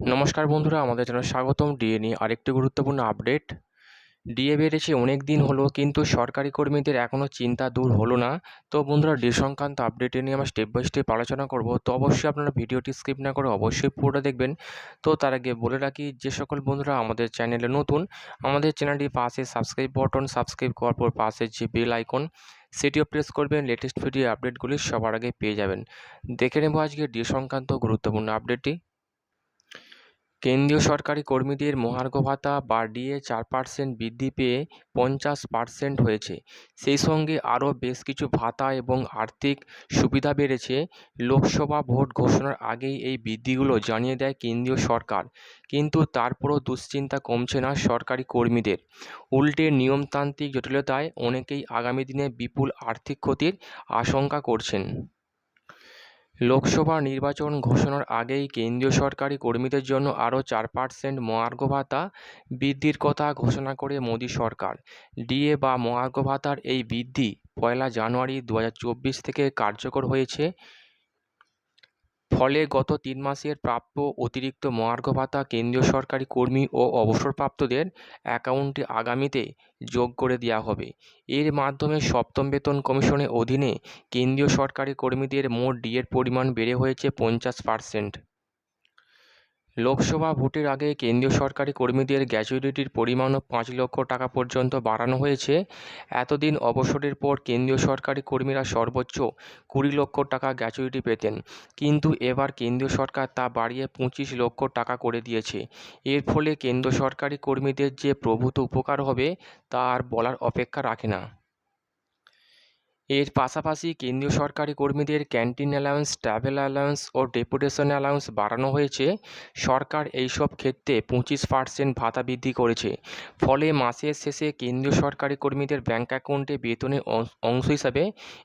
নমস্কার বন্ধুরা, আমাদের চ্যানেলে স্বাগতম। ডিএ নিয়ে আরেকটি গুরুত্বপূর্ণ আপডেট ডিএ বেড়েছে অনেক দিন হলো, কিন্তু সরকারি কর্মীদের এখনও চিন্তা দূর হলো না। তো বন্ধুরা ডি সংক্রান্ত আপডেটে নিয়ে আমরা স্টেপ বাই স্টেপ আলোচনা করব। তো অবশ্যই আপনারা ভিডিওটি স্কিপ না করে অবশ্যই পুরোটা দেখবেন। তো তার আগে বলে রাখি, যে সকল বন্ধুরা আমাদের চ্যানেলে নতুন, আমাদের চ্যানেলটি পাশে সাবস্ক্রাইব বটন সাবস্ক্রাইব করার পর পাশে যে বেল আইকন সেটিও প্রেস করবেন। লেটেস্ট ভিডিও আপডেটগুলি সবার আগে পেয়ে যাবেন। দেখে নেব আজকে ডি সংক্রান্ত গুরুত্বপূর্ণ আপডেটটি কেন্দ্রীয় সরকারি কর্মীদের মহার্ঘ ভাতা বা বাড়িয়ে চার পার্সেন্ট বৃদ্ধি পেয়ে পঞ্চাশ পার্সেন্ট হয়েছে। সেই সঙ্গে আরও বেশ কিছু ভাতা এবং আর্থিক সুবিধা বেড়েছে। লোকসভা ভোট ঘোষণার আগেই এই বৃদ্ধিগুলো জানিয়ে দেয় কেন্দ্রীয় সরকার। কিন্তু তারপরও দুশ্চিন্তা কমছে না সরকারি কর্মীদের। উল্টে নিয়মতান্ত্রিক জটিলতায় অনেকেই আগামী দিনে বিপুল আর্থিক ক্ষতির আশঙ্কা করছেন। লোকসভা নির্বাচন ঘোষণার আগেই কেন্দ্রীয় সরকারি কর্মীদের জন্য আরও চার পার্সেন্ট মহার্ঘ ভাতা বৃদ্ধির কথা ঘোষণা করে মোদী সরকার। ডিএ বা মহার্ঘ ভাতার এই বৃদ্ধি পয়লা জানুয়ারি দু হাজার চব্বিশ থেকে কার্যকর হয়েছে। ফলে গত তিন মাসের প্রাপ্য অতিরিক্ত মহার্ঘ ভাতা কেন্দ্রীয় সরকারি কর্মী ও অবসরপ্রাপ্তদের অ্যাকাউন্টে আগামীতে যোগ করে দেওয়া হবে। এর মাধ্যমে সপ্তম বেতন কমিশনের অধীনে কেন্দ্রীয় সরকারি কর্মীদের মোট ডিএর পরিমাণ বেড়ে হয়েছে পঞ্চাশ পার্সেন্ট। লোকসভা ভোটের আগে কেন্দ্রীয় সরকারি কর্মীদের গ্র্যাচুইটির পরিমাণও পাঁচ লক্ষ টাকা পর্যন্ত বাড়ানো হয়েছে। এতদিন অবসরের পর কেন্দ্রীয় সরকারি কর্মীরা সর্বোচ্চ কুড়ি লক্ষ টাকা গ্র্যাচুইটি পেতেন। কিন্তু এবার কেন্দ্রীয় সরকার তা বাড়িয়ে পঁচিশ লক্ষ টাকা করে দিয়েছে। এর ফলে কেন্দ্র সরকারি কর্মীদের যে প্রভূত উপকার হবে তা আর বলার অপেক্ষা রাখে না। এর পাশাপাশি কেন্দ্রীয় সরকারি কর্মীদের ক্যান্টিন অ্যালাউন্স ট্রাভেল অ্যালাউন্স ও ডেপুটেশন অ্যালাউন্স বাড়ানো হয়েছে। সরকার এইসব ক্ষেত্রে পঁচিশ পার্সেন্ট ভাতা বৃদ্ধি করেছে। ফলে মাসের শেষে কেন্দ্রীয় সরকারি কর্মীদের ব্যাঙ্ক অ্যাকাউন্টে বেতনের অংশ হিসাবে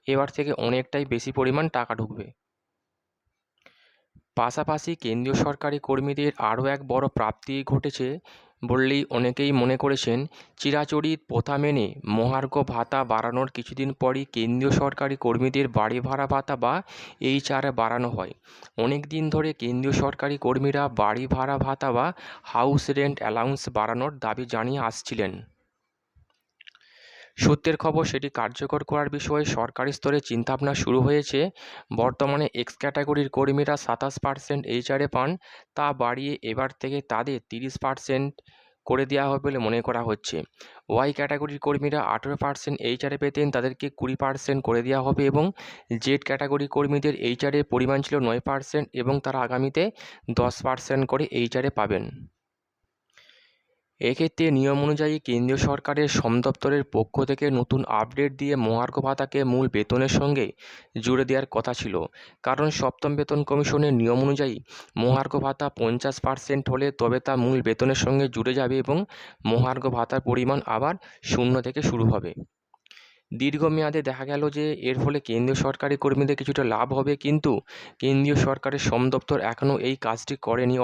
এবার থেকে অনেকটাই বেশি পরিমাণ টাকা ঢুকবে। পাশাপাশি কেন্দ্রীয় সরকারি কর্মীদের আরও এক বড় প্রাপ্তি ঘটেছে। বললেই অনেকেই মনে করেছেন, চিরাচরিত প্রথা মেনে মহার্ঘ ভাতা বাড়ানোর কিছুদিন পরই কেন্দ্রীয় সরকারি কর্মীদের বাড়ি ভাড়া ভাতা বা এইচআর বাড়ানো হয়। অনেক দিন ধরে কেন্দ্রীয় সরকারি কর্মীরা বাড়ি ভাড়া ভাতা বা হাউস রেন্ট অ্যালাউন্স বাড়ানোর দাবি জানিয়ে আসছিলেন। সূত্রের খবর সেটি কার্যকর করার বিষয়ে সরকারি স্তরে চিন্তাভাবনা শুরু হয়েছে। বর্তমানে এক্স ক্যাটাগরির কর্মীরা সাতাশ পার্সেন্ট এইচআরে পান, তা বাড়িয়ে এবার থেকে তাদের তিরিশ পার্সেন্ট করে দেওয়া হবে বলে মনে করা হচ্ছে। ওয়াই ক্যাটাগরির কর্মীরা আঠেরো পার্সেন্ট এইচআরে পেতেন, তাদেরকে কুড়ি পার্সেন্ট করে দেওয়া হবে এবং জেড ক্যাটাগরি কর্মীদের এইচআরের পরিমাণ ছিল নয় পার্সেন্ট এবং তারা আগামীতে দশ পার্সেন্ট করে এইচআরে পাবেন। এক্ষেত্রে নিয়ম অনুযায়ী কেন্দ্রীয় সরকারের শ্রম দপ্তরের পক্ষ থেকে নতুন আপডেট দিয়ে মহার্ঘ ভাতাকে মূল বেতনের সঙ্গে জুড়ে দেওয়ার কথা ছিল। কারণ সপ্তম বেতন কমিশনের নিয়ম অনুযায়ী মহার্ঘ ভাতা পঞ্চাশ পার্সেন্ট হলে তবে তা মূল বেতনের সঙ্গে জুড়ে যাবে এবং মহার্ঘ ভাতার পরিমাণ আবার শূন্য থেকে শুরু হবে। দীর্ঘমেয়াদে দেখা গেল যে এর ফলে কেন্দ্রীয় সরকারি কর্মীদের কিছুটা লাভ হবে, কিন্তু কেন্দ্রীয় সরকারের শ্রম দপ্তর এখনও এই কাজটি করেনি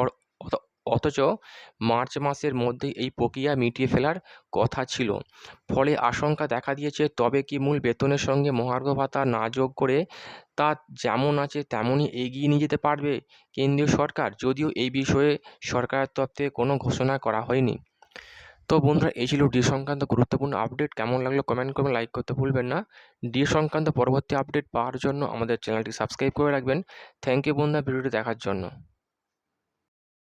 অথচ মার্চ মাসের মধ্যেই এই প্রক্রিয়া মিটিয়ে ফেলার কথা ছিল। ফলে আশঙ্কা দেখা দিয়েছে, তবে কি মূল বেতনের সঙ্গে মহার্ঘ ভাতা না যোগ করে তা যেমন আছে তেমনই এগিয়ে নিয়ে যেতে পারবে কেন্দ্রীয় সরকার? যদিও এই বিষয়ে সরকারের তরফ থেকে কোনো ঘোষণা করা হয়নি। তো বন্ধুরা, এই ছিল ডি সংক্রান্ত গুরুত্বপূর্ণ আপডেট। কেমন লাগল কমেন্ট করবেন, লাইক করতে ভুলবেন না। ডি সংক্রান্ত পরবর্তী আপডেট পাওয়ার জন্য আমাদের চ্যানেলটি সাবস্ক্রাইব করে রাখবেন। থ্যাংক ইউ বন্ধুরা, ভিডিওটি দেখার জন্য।